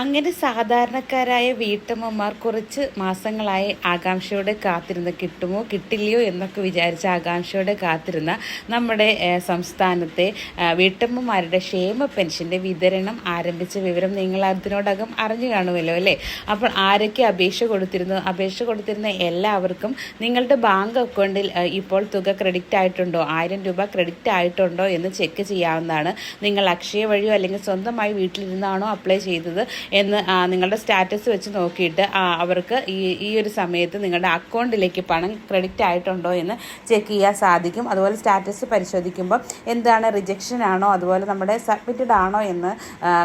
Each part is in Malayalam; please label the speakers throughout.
Speaker 1: അങ്ങനെ സാധാരണക്കാരായ വീട്ടമ്മമാർ കുറച്ച് മാസങ്ങളായി ആകാംക്ഷയോടെ കാത്തിരുന്ന കിട്ടുമോ കിട്ടില്ലയോ എന്നൊക്കെ വിചാരിച്ച് ആകാംക്ഷയോടെ കാത്തിരുന്ന നമ്മുടെ സംസ്ഥാനത്തെ വീട്ടമ്മമാരുടെ ക്ഷേമ പെൻഷന്റെ വിതരണം ആരംഭിച്ച വിവരം നിങ്ങൾ അതിനോടകം അറിഞ്ഞു കാണുമല്ലോ അല്ലേ? അപ്പോൾ ആരൊക്കെ അപേക്ഷ കൊടുത്തിരുന്നു? അപേക്ഷ കൊടുത്തിരുന്ന എല്ലാവർക്കും നിങ്ങളുടെ ബാങ്ക് അക്കൗണ്ടിൽ ഇപ്പോൾ തുക ക്രെഡിറ്റ് ആയിട്ടുണ്ടോ? ആയിരം രൂപ ക്രെഡിറ്റ് ആയിട്ടുണ്ടോ എന്ന് ചെക്ക് ചെയ്യാവുന്നതാണ്. നിങ്ങൾ അക്ഷയ വഴിയോ അല്ലെങ്കിൽ സ്വന്തമായി വീട്ടിലിരുന്നാണോ അപ്ലൈ ചെയ്തത്? എന്ന് നിങ്ങളുടെ സ്റ്റാറ്റസ് വെച്ച് നോക്കിയിട്ട് അവർക്ക് ഈ ഈ ഒരു സമയത്ത് നിങ്ങളുടെ അക്കൗണ്ടിലേക്ക് പണം ക്രെഡിറ്റ് ആയിട്ടുണ്ടോ എന്ന് ചെക്ക് ചെയ്യാൻ സാധിക്കും. അതുപോലെ സ്റ്റാറ്റസ് പരിശോധിക്കുമ്പോൾ എന്താണ് റിജക്ഷൻ ആണോ അതുപോലെ നമ്മുടെ സബ്മിറ്റഡ് ആണോ എന്ന്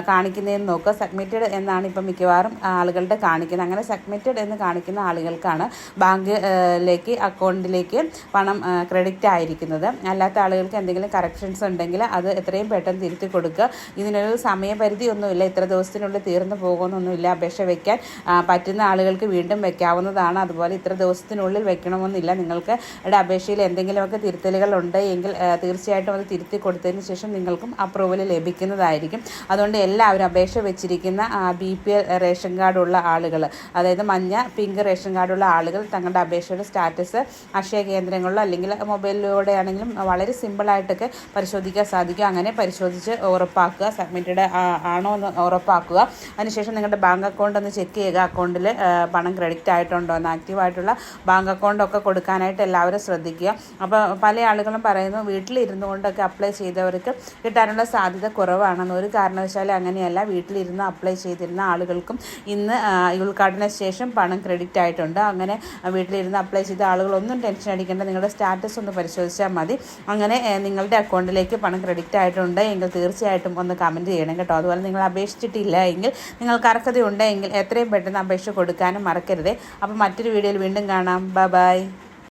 Speaker 1: കാണിക്കുന്നതെന്ന് നോക്കുക. സബ്മിറ്റഡ് എന്നാണ് ഇപ്പം മിക്കവാറും ആളുകളുടെ കാണിക്കുന്നത്. അങ്ങനെ സബ്മിറ്റഡ് എന്ന് കാണിക്കുന്ന ആളുകൾക്കാണ് ബാങ്കിലേക്ക് അക്കൗണ്ടിലേക്ക് പണം ക്രെഡിറ്റ് ആയിരിക്കുന്നത്. അല്ലാത്ത ആളുകൾക്ക് എന്തെങ്കിലും കറക്ഷൻസ് ഉണ്ടെങ്കിൽ അത് എത്രയും പെട്ടെന്ന് തിരുത്തി കൊടുക്കുക. ഇതിനൊരു സമയപരിധി ഒന്നുമില്ല. ഇത്ര ദിവസത്തിനുള്ളിൽ തീർന്നു പോകുമെന്നൊന്നുമില്ല അപേക്ഷ വെക്കാൻ പറ്റുന്ന ആളുകൾക്ക് വീണ്ടും വെക്കാവുന്നതാണ്. അതുപോലെ ഇത്ര ദിവസത്തിനുള്ളിൽ വെക്കണമെന്നില്ല. നിങ്ങൾക്ക് അപേക്ഷയിൽ എന്തെങ്കിലുമൊക്കെ തിരുത്തലുകൾ ഉണ്ട് എങ്കിൽ തീർച്ചയായിട്ടും അത് തിരുത്തി കൊടുത്തതിന് ശേഷം നിങ്ങൾക്കും അപ്രൂവൽ ലഭിക്കുന്നതായിരിക്കും. അതുകൊണ്ട് എല്ലാവരും അപേക്ഷ വെച്ചിരിക്കുന്ന ബി പി എൽ റേഷൻ കാർഡുള്ള ആളുകൾ അതായത് മഞ്ഞ പിങ്ക് റേഷൻ കാർഡുള്ള ആളുകൾ തങ്ങളുടെ അപേക്ഷയുടെ സ്റ്റാറ്റസ് അക്ഷയ കേന്ദ്രങ്ങളിലോ അല്ലെങ്കിൽ മൊബൈലിലൂടെ ആണെങ്കിലും വളരെ സിമ്പിളായിട്ടൊക്കെ പരിശോധിക്കാൻ സാധിക്കും. അങ്ങനെ പരിശോധിച്ച് ഉറപ്പാക്കുക സബ്മിറ്റഡ് ആണോ എന്ന് ഉറപ്പാക്കുക. അതിനുശേഷം നിങ്ങളുടെ ബാങ്ക് അക്കൗണ്ട് ഒന്ന് ചെക്ക് ചെയ്യുക. അക്കൗണ്ടിൽ പണം ക്രെഡിറ്റ് ആയിട്ടുണ്ടോ? എന്ന് ആക്റ്റീവായിട്ടുള്ള ബാങ്ക് അക്കൗണ്ടൊക്കെ കൊടുക്കാനായിട്ട് എല്ലാവരും ശ്രദ്ധിക്കുക. അപ്പോൾ പല ആളുകളും പറയുന്നു വീട്ടിലിരുന്നു കൊണ്ടൊക്കെ അപ്ലൈ ചെയ്തവർക്ക് കിട്ടാനുള്ള സാധ്യത കുറവാണെന്ന്. ഒരു കാരണവശാലും അങ്ങനെയല്ല. വീട്ടിലിരുന്ന് അപ്ലൈ ചെയ്തിരുന്ന ആളുകൾക്കും ഇന്ന് ഉദ്ഘാടന ശേഷം പണം ക്രെഡിറ്റ് ആയിട്ടുണ്ട്. അങ്ങനെ വീട്ടിലിരുന്ന് അപ്ലൈ ചെയ്ത ആളുകളൊന്നും ടെൻഷൻ അടിക്കേണ്ട. നിങ്ങളുടെ സ്റ്റാറ്റസ് ഒന്ന് പരിശോധിച്ചാൽ മതി. അങ്ങനെ നിങ്ങളുടെ അക്കൗണ്ടിലേക്ക് പണം ക്രെഡിറ്റ് ആയിട്ടുണ്ട് എങ്കിൽ തീർച്ചയായിട്ടും ഒന്ന് കമന്റ് ചെയ്യണം കേട്ടോ. അതുപോലെ നിങ്ങൾ അപേക്ഷിച്ചിട്ടില്ല എങ്കിൽ നിങ്ങൾക്ക് അർഹതയുണ്ടെങ്കിൽ എത്രയും പെട്ടെന്ന് അപേക്ഷ കൊടുക്കാനും മറക്കരുത്. അപ്പോൾ മറ്റൊരു വീഡിയോയിൽ വീണ്ടും കാണാം. Bye bye